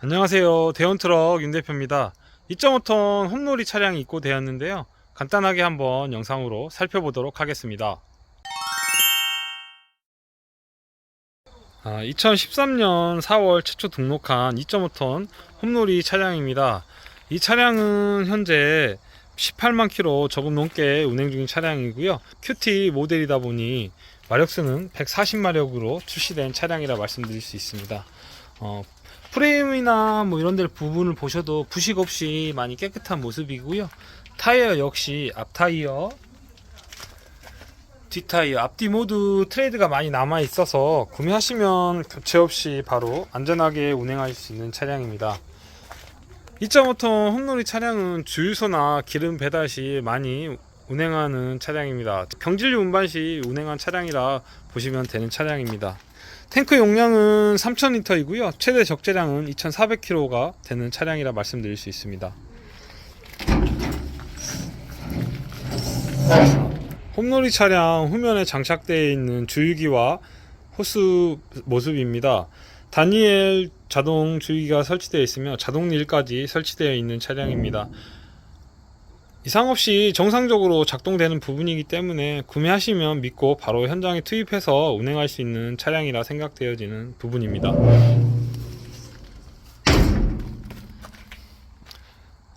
안녕하세요. 대원트럭 윤 대표입니다. 2.5톤 홈놀이 차량이 입고되었는데요. 간단하게 한번 영상으로 살펴보도록 하겠습니다. 아, 2013년 4월 최초 등록한 2.5톤 홈놀이 차량입니다. 이 차량은 현재 18만 킬로 조금 넘게 운행 중인 차량이고요. QT 모델이다 보니 마력수는 140마력으로 출시된 차량이라 말씀드릴 수 있습니다. 어, 프레임이나 뭐 이런 데 부분을 보셔도 부식 없이 많이 깨끗한 모습이고요. 타이어 역시 앞 타이어, 뒷 타이어, 앞뒤 모두 트레이드가 많이 남아 있어서 구매하시면 교체 없이 바로 안전하게 운행할 수 있는 차량입니다. 2.5톤 홈놀이 차량은 주유소나 기름 배달 시 많이 운행하는 차량입니다. 경질류 운반 시 운행한 차량이라 보시면 되는 차량입니다. 탱크 용량은 3000리터이고요. 최대 적재량은 2400kg가 되는 차량이라 말씀드릴 수 있습니다. 홈놀이 차량 후면에 장착되어 있는 주유기와 호스 모습입니다. 다니엘 자동 주유기가 설치되어 있으며 자동 릴까지 설치되어 있는 차량입니다. 이상 없이 정상적으로 작동되는 부분이기 때문에 구매하시면 믿고 바로 현장에 투입해서 운행할 수 있는 차량이라 생각되어지는 부분입니다.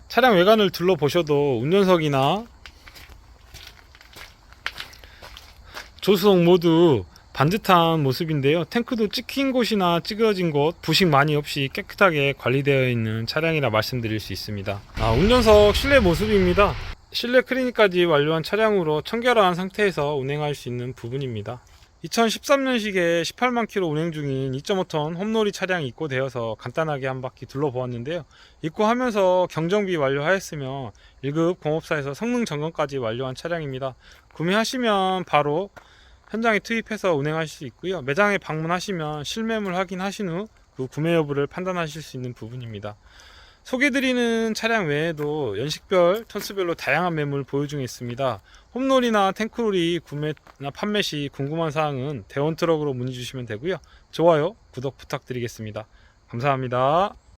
차량 외관을 둘러보셔도 운전석이나 조수석 모두 반듯한 모습인데요. 탱크도 찍힌 곳이나 찌그러진 곳, 부식 많이 없이 깨끗하게 관리되어 있는 차량이라 말씀드릴 수 있습니다. 아, 운전석 실내 모습입니다. 실내 클리닉까지 완료한 차량으로 청결한 상태에서 운행할 수 있는 부분입니다. 2013년식에 18만 킬로 운행 중인 2.5톤 홈놀이 차량이 입고되어서 간단하게 한 바퀴 둘러보았는데요. 입고하면서 경정비 완료하였으며 1급 공업사에서 성능 점검까지 완료한 차량입니다. 구매하시면 바로 현장에 투입해서 운행하실 수 있고요. 매장에 방문하시면 실매물 확인하신 후 그 구매 여부를 판단하실 수 있는 부분입니다. 소개드리는 차량 외에도 연식별, 톤수별로 다양한 매물 보유 중에 있습니다. 홈롤이나 탱크롤이 구매나 판매 시 궁금한 사항은 대원트럭으로 문의 주시면 되고요. 좋아요, 구독 부탁드리겠습니다. 감사합니다.